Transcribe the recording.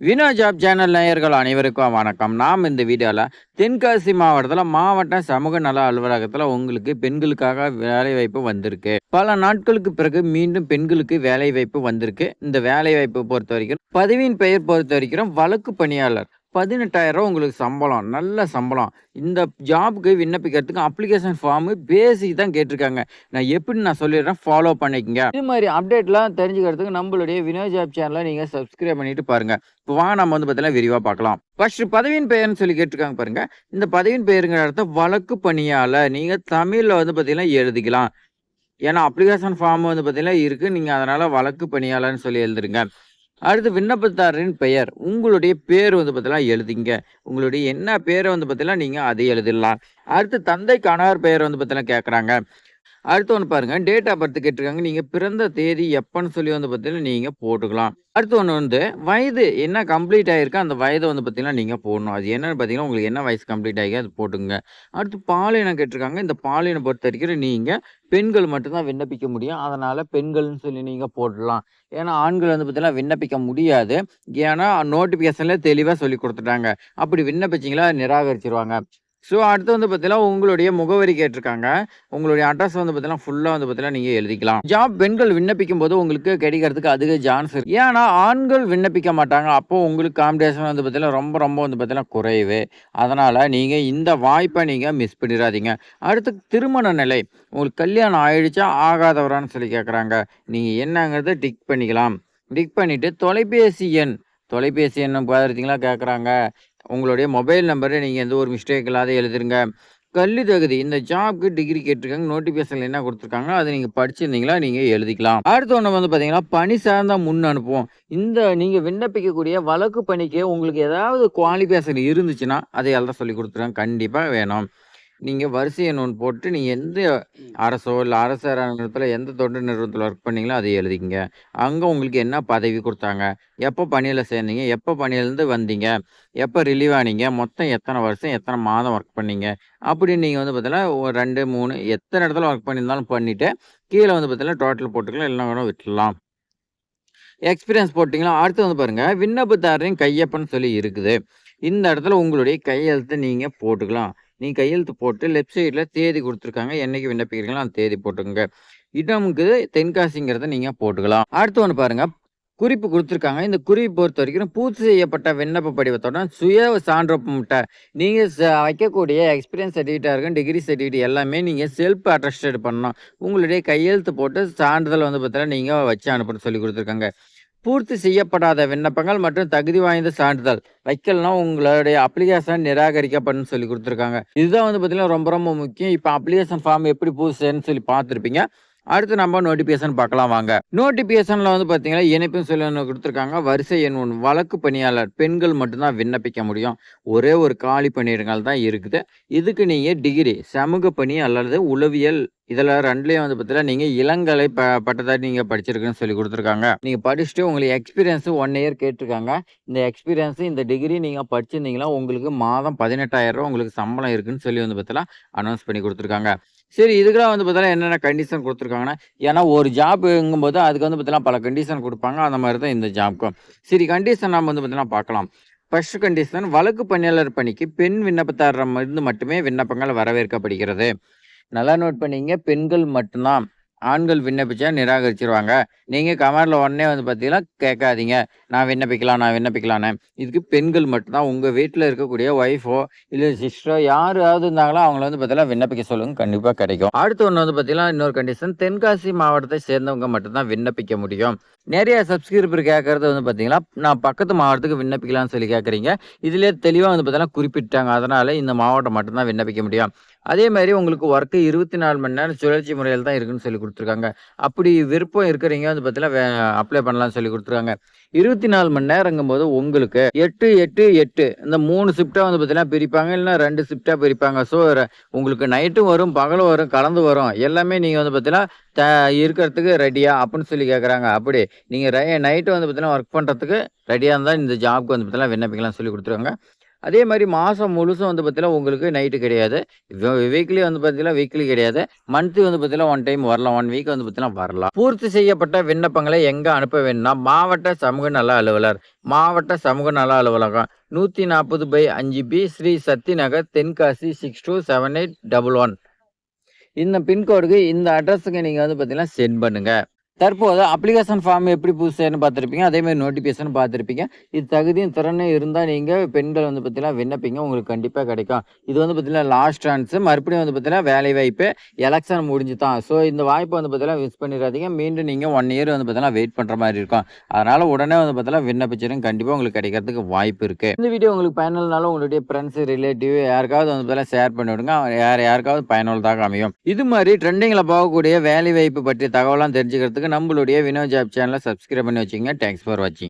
Vino job channel நேயர்கள் அனைவருக்கும் வணக்கம். நாம் இந்த வீடியோவில் தென்காசி மாவட்டத்தில் மாவட்ட சமூக நல அலுவலகத்தில் உங்களுக்கு பெண்களுக்காக வேலைவாய்ப்பு வந்திருக்கு. பல நாட்களுக்கு பிறகு மீண்டும் பெண்களுக்கு வேலை வாய்ப்பு வந்திருக்கு. இந்த வேலைவாய்ப்பு பொறுத்த வரைக்கும் பதவியின் பெயர் பொறுத்த வரைக்கும் வழக்கு பணியாளர் பதினெட்டாயிரம் ரூபா உங்களுக்கு சம்பளம் நல்ல சம்பளம். இந்த ஜாபுக்கு விண்ணப்பிக்கிறதுக்கு அப்ளிகேஷன் ஃபார்மு பேசிக் தான் கேட்டிருக்காங்க. நான் எப்படி நான் சொல்லிடுறேன் ஃபாலோ பண்ணிக்கங்க. இது மாதிரி அப்டேட்லாம் தெரிஞ்சுக்கிறதுக்கு நம்மளுடைய வினோ ஜாப் சேனலை நீங்கள் சப்ஸ்கிரைப் பண்ணிட்டு பாருங்க. இப்போ வாங்க நம்ம வந்து பார்த்தீங்கன்னா விரிவாக பார்க்கலாம். ஃபர்ஸ்ட் பதவியின் பெயர்னு சொல்லி கேட்டிருக்காங்க பாருங்க. இந்த பதவியின் பெயருங்கிற இடத்த வழக்கு பணியாளர். நீங்கள் தமிழில் வந்து பார்த்தீங்கன்னா எழுதிக்கலாம். ஏன்னா அப்ளிகேஷன் ஃபார்ம் வந்து பார்த்தீங்கன்னா இருக்குது நீங்கள் அதனால் வழக்கு பணியாளர்னு சொல்லி எழுதுருங்க. அடுத்து விண்ணப்பதாரரின் பெயர். உங்களுடைய பேர் வந்து பார்த்தீங்கன்னா எழுதிங்க. உங்களுடைய என்ன பேரை வந்து பார்த்தீங்கன்னா நீங்கள் அதை எழுதிடலாம். அடுத்து தந்தை கணவர் பெயர் வந்து பார்த்தீங்கன்னா கேட்குறாங்க அடுத்து ஒன்று பாருங்க டேட் ஆஃப் பர்த் கேட்டிருக்காங்க. நீங்கள் பிறந்த தேதி எப்போன்னு சொல்லி வந்து பார்த்தீங்கன்னா நீங்கள் போட்டுக்கலாம். அடுத்து ஒன்று வந்து வயது என்ன கம்ப்ளீட் ஆகிருக்கு அந்த வயதை வந்து பார்த்தீங்கன்னா நீங்கள் போடணும். அது என்னன்னு பார்த்தீங்கன்னா உங்களுக்கு என்ன வயசு கம்ப்ளீட் ஆகி அது போட்டுங்க அடுத்து பாலினம் கேட்டிருக்காங்க. இந்த பாலினம் பொறுத்த வரைக்கும் நீங்கள் பெண்கள் மட்டும்தான் விண்ணப்பிக்க முடியும். அதனால் பெண்கள்னு சொல்லி நீங்கள் போடலாம் ஏன்னா ஆண்கள் வந்து பார்த்தீங்கன்னா விண்ணப்பிக்க முடியாது. ஏன்னா நோட்டிஃபிகேஷனில் தெளிவாக சொல்லி கொடுத்துட்டாங்க. அப்படி விண்ணப்பிச்சிங்களா நிராகரிச்சிருவாங்க. ஸோ அடுத்து வந்து பார்த்தீங்கன்னா உங்களுடைய முகவரி கேட்டிருக்காங்க. உங்களுடைய அட்ரஸ் வந்து பார்த்தீங்கன்னா ஃபுல்லாக வந்து பார்த்தீங்கன்னா நீங்கள் எழுதிக்கலாம். ஜாப் பெண்கள் விண்ணப்பிக்கும் போது உங்களுக்கு கிடைக்கிறதுக்கு அதிக சான்ஸ் இருக்கு. ஏன்னா ஆண்கள் விண்ணப்பிக்க மாட்டாங்க. அப்போ உங்களுக்கு காம்படிஷன் வந்து பார்த்தீங்கன்னா ரொம்ப ரொம்ப வந்து பார்த்தீங்கன்னா குறைவு. அதனால் நீங்கள் இந்த வாய்ப்பை நீங்கள் மிஸ் பண்ணிடாதீங்க. அடுத்து திருமண நிலை. உங்களுக்கு கல்யாணம் ஆயிடுச்சா ஆகாதவரான்னு சொல்லி கேட்குறாங்க நீங்கள் என்னங்கிறத டிக் பண்ணிக்கலாம். டிக் பண்ணிவிட்டு தொலைபேசி எண். தொலைபேசி எண்ணம் பார்த்துருக்கீங்களா கேட்குறாங்க உங்களுடைய மொபைல் நம்பரை நீங்கள் எந்த ஒரு மிஸ்டேக் இல்லாத எழுதுருங்க. கல்வி தகுதி இந்த ஜாப்க்கு டிகிரி கேட்டிருக்காங்க நோட்டிஃபிகேஷன் என்ன கொடுத்துருக்காங்க அதை நீங்கள் படிச்சிருந்தீங்களா நீங்கள் எழுதிக்கலாம். அடுத்த ஒன்று வந்து பார்த்தீங்கன்னா பணி சார்ந்த முன் அனுப்புவோம். இந்த நீங்கள் விண்ணப்பிக்கக்கூடிய வழக்கு பணிக்கு உங்களுக்கு ஏதாவது குவாலிஃபிகேஷன் இருந்துச்சுன்னா அதை எல்லாம் சொல்லி கொடுத்துருக்காங்க கண்டிப்பாக வேணும். நீங்கள் வரிசை எண் ஒன்று போட்டு நீங்கள் எந்த அரசோ இல்லை அரசு நிறுவனத்தில் எந்த தொண்டு நிறுவனத்தில் ஒர்க் பண்ணீங்களோ அதை எழுதிக்கங்க. அங்கே உங்களுக்கு என்ன பதவி கொடுத்தாங்க? எப்போ பணியில் சேர்ந்தீங்க? எப்போ பணியிலேருந்து வந்தீங்க? எப்போ ரிலீவ் ஆனீங்க? மொத்தம் எத்தனை வருஷம் எத்தனை மாதம் ஒர்க் பண்ணீங்க? அப்படின்னு நீங்கள் வந்து பார்த்தீங்கன்னா ஒரு ரெண்டு மூணு எத்தனை இடத்துல ஒர்க் பண்ணியிருந்தாலும் பண்ணிவிட்டு கீழே வந்து பார்த்தீங்கன்னா டோட்டல் போட்டுக்கலாம். இல்லைனா கூட விட்டுடலாம். எக்ஸ்பீரியன்ஸ் போட்டிங்களா? அடுத்து வந்து பாருங்கள் விண்ணப்பதாரரின் கையப்பன்னு சொல்லி இருக்குது. இந்த இடத்துல உங்களுடைய கையெழுத்தை நீங்கள் போட்டுக்கலாம். நீங்கள் கையெழுத்து போட்டு லெஃப்ட் சைடில் தேதி கொடுத்துருக்காங்க. என்னைக்கு விண்ணப்பிக்கிறீங்களோ அந்த தேதி போட்டுக்கோங்க. இடமுக்கு தென்காசிங்கிறத நீங்கள் போட்டுக்கலாம். அடுத்து ஒன்று பாருங்கள் குறிப்பு கொடுத்துருக்காங்க. இந்த குறிப்பு பொறுத்த வரைக்கும் பூர்த்தி செய்யப்பட்ட விண்ணப்ப படிவத்தோட சுய சான்றொப்பமிட்ட நீங்கள் வைக்கக்கூடிய எக்ஸ்பீரியன்ஸ் சர்டிஃபிகேட்டாக இருக்கும் டிகிரி சர்டிஃபிகேட் எல்லாமே நீங்கள் செல்ஃப் அட்டஸ்டட் பண்ணணும். உங்களுடைய கையெழுத்து போட்டு சான்றிதழ் வந்து பார்த்தீங்கன்னா நீங்கள் வச்சு அனுப்பணும் சொல்லி கொடுத்துருக்காங்க. பூர்த்தி செய்யப்படாத விண்ணப்பங்கள் மற்றும் தகுதி வாய்ந்த சான்றிதழ். வைக்கல்னா உங்களுடைய அப்ளிகேஷன் நிராகரிக்கப்படும் சொல்லி கொடுத்துருக்காங்க. இதுதான் வந்து பார்த்தீங்கன்னா ரொம்ப ரொம்ப முக்கியம். இப்போ அப்ளிகேஷன் ஃபார்ம் எப்படி பூசுன்னு சொல்லி பார்த்துருப்பீங்க. அடுத்து நம்ம நோட்டிஃபிகேஷன் பார்க்கலாம் வாங்க. நோட்டிஃபிகேஷனில் வந்து பார்த்தீங்கன்னா இணைப்பும் சொல்லி கொடுத்துருக்காங்க. வரிசை எண் ஒன்று வழக்கு பணியாளர் பெண்கள் மட்டும்தான் விண்ணப்பிக்க முடியும். ஒரே ஒரு காலி பணியிடங்கள் தான் இருக்குது. இதுக்கு நீங்கள் டிகிரி சமூக பணி அல்லது உளவியல் இதில் ரெண்டுலேயும் வந்து பார்த்தீங்கன்னா நீங்கள் இளங்கலை ப பட்டதாரி நீங்கள் படிச்சிருக்குன்னு சொல்லி கொடுத்துருக்காங்க. நீங்கள் படிச்சுட்டு உங்களுக்கு எக்ஸ்பீரியன்ஸு ஒன் இயர் கேட்டிருக்காங்க. இந்த எக்ஸ்பீரியன்ஸு இந்த டிகிரி நீங்கள் படிச்சிருந்தீங்கன்னா உங்களுக்கு மாதம் பதினெட்டாயிரம் உங்களுக்கு சம்பளம் இருக்குன்னு சொல்லி வந்து பார்த்தீங்கன்னா அனௌன்ஸ் பண்ணி கொடுத்துருக்காங்க. சரி இதுக்கெல்லாம் வந்து பார்த்தீங்கன்னா என்னென்ன கண்டிஷன் கொடுத்துருக்காங்கன்னா ஏன்னா ஒரு ஜாப்ங்கும்போது அதுக்கு வந்து பார்த்தீங்கன்னா பல கண்டிஷன் கொடுப்பாங்க. அந்த மாதிரி தான் இந்த ஜாப்க்கும் சரி கண்டிஷன் நம்ம வந்து பார்த்தீங்கன்னா பார்க்கலாம். ஃபர்ஸ்ட் கண்டிஷன் வழக்கு பணியாளர் பணிக்கு பெண் விண்ணப்பத்தாரர் இருந்து மட்டுமே விண்ணப்பங்கள் வரவேற்கப்படுகிறது. நல்லா நோட் பண்ணிங்க. பெண்கள் மட்டும்தான். ஆண்கள் விண்ணப்பிச்சா நிராகரிச்சிருவாங்க. நீங்கள் கமெண்டில் உடனே வந்து பார்த்தீங்கன்னா கேட்காதீங்க. நான் விண்ணப்பிக்கலாம் நான் விண்ணப்பிக்கலான்னு. இதுக்கு பெண்கள் மட்டும்தான். உங்கள் வீட்டில் இருக்கக்கூடிய ஒய்ஃபோ இல்லை சிஸ்டரோ யாராவது இருந்தாங்களோ அவங்கள வந்து பார்த்தீங்கன்னா விண்ணப்பிக்க சொல்லுங்க. கண்டிப்பாக கிடைக்கும். அடுத்து ஒன்று வந்து பார்த்தீங்கன்னா இன்னொரு கண்டிஷன் தென்காசி மாவட்டத்தை சேர்ந்தவங்க மட்டும்தான் விண்ணப்பிக்க முடியும். நிறைய சப்ஸ்கிரிப்பர் கேட்கறது வந்து பார்த்தீங்கன்னா நான் பக்கத்து மாவட்டத்துக்கு விண்ணப்பிக்கலாம்னு சொல்லி கேட்குறீங்க. இதுலேயே தெளிவாக வந்து பார்த்தீங்கன்னா குறிப்பிட்டாங்க. அதனால் இந்த மாவட்டம் மட்டும்தான் விண்ணப்பிக்க முடியும். அதே மாதிரி உங்களுக்கு ஒர்க்கு இருபத்தி நாலு மணி நேரம் சுழற்சி முறையில் தான் இருக்குன்னு சொல்லி கொடுத்துருக்காங்க. அப்படி விருப்பம் இருக்கிறீங்க வந்து பார்த்தீங்கன்னா அப்ளை பண்ணலாம்னு சொல்லி கொடுத்துருக்காங்க. இருபத்தி நாலு மணி நேரங்கும் போது உங்களுக்கு எட்டு எட்டு எட்டு இந்த மூணு ஷிஃப்டாக வந்து பார்த்தீங்கன்னா பிரிப்பாங்க இல்லைன்னா ரெண்டு ஷிஃப்டாக பிரிப்பாங்க. ஸோ உங்களுக்கு நைட்டும் வரும் பகலும் வரும் கலந்து வரும். எல்லாமே நீங்கள் வந்து பார்த்தீங்கன்னா த இருக்கிறதுக்கு ரெடியா அப்படின்னு சொல்லி கேட்குறாங்க அப்படி நீங்கள் நைட்டு வந்து பார்த்தீங்கன்னா ஒர்க் பண்ணுறதுக்கு ரெடியாக இருந்தால் இந்த ஜாப்க்கு வந்து பார்த்தீங்கன்னா விண்ணப்பிக்கலாம் சொல்லி கொடுத்துருக்காங்க. அதே மாதிரி மாதம் முழுசும் வந்து பார்த்தீங்கன்னா உங்களுக்கு நைட்டு கிடையாது. வீக்லி வந்து பார்த்தீங்கன்னா வீக்லி கிடையாது. மந்த்லி வந்து பார்த்தீங்கன்னா ஒன் டைம் வரலாம். ஒன் வீக் வந்து பார்த்தீங்கன்னா வரலாம். பூர்த்தி செய்யப்பட்ட விண்ணப்பங்களை எங்கே அனுப்ப வேணும்னா மாவட்ட சமூக நல அலுவலர் மாவட்ட சமூக நல அலுவலகம். நூற்றி நாற்பது பை அஞ்சு B Sri Sakthi Nagar Tenkasi six two seven eight double one இந்த பின்கோடுக்கு இந்த அட்ரஸுக்கு நீங்கள் வந்து பார்த்தீங்கன்னா சென்ட் பண்ணுங்கள் தற்போது அப்ளிகேஷன் ஃபார்ம் எப்படி புதுசுன்னு பார்த்துருப்பீங்க. அதேமாதிரி நோட்டிஃபிகேஷன் பார்த்துருப்பீங்க. இது தகுதியும் திறனும் இருந்தால் நீங்கள் பெண்கள் வந்து பார்த்தீங்கன்னா விண்ணப்பிங்க. உங்களுக்கு கண்டிப்பாக கிடைக்கும். இது வந்து பார்த்தீங்கன்னா லாஸ்ட் சான்ஸ் மறுபடியும் வந்து பார்த்தீங்கன்னா வேலை வாய்ப்பு எலெக்ஷன் முடிஞ்சு தான் ஸோ இந்த வாய்ப்பை வந்து பார்த்தீங்கன்னா மிஸ் பண்ணிடாதீங்க. மீண்டும் நீங்கள் ஒன் இயர் வந்து பார்த்தீங்கன்னா வெயிட் பண்ணுற மாதிரி இருக்கும். அதனால் உடனே வந்து பார்த்தீங்கன்னா விண்ணப்பிச்சிடும் கண்டிப்பாக உங்களுக்கு கிடைக்கிறதுக்கு வாய்ப்பு இருக்குது இந்த வீடியோ உங்களுக்கு பயனுள்ளனாலும் உங்களுடைய ஃப்ரெண்ட்ஸ் ரிலேட்டிவ் யாருக்காவது வந்து பார்த்தீங்கன்னா ஷேர் பண்ணி விடுங்க. யார் யாருக்காவது பயனுள்ளதாக அமையும். இது மாதிரி ட்ரெண்டிங்கில் போகக்கூடிய வேலை வாய்ப்பு பற்றிய தகவலாம் தெரிஞ்சுக்கிறதுக்கு நம்மளுடைய வினோ ஜாப் சேனலை சப்ஸ்கிரைப் பண்ணி வச்சுங்க தேங்க்ஸ் ஃபார் வாட்சிங்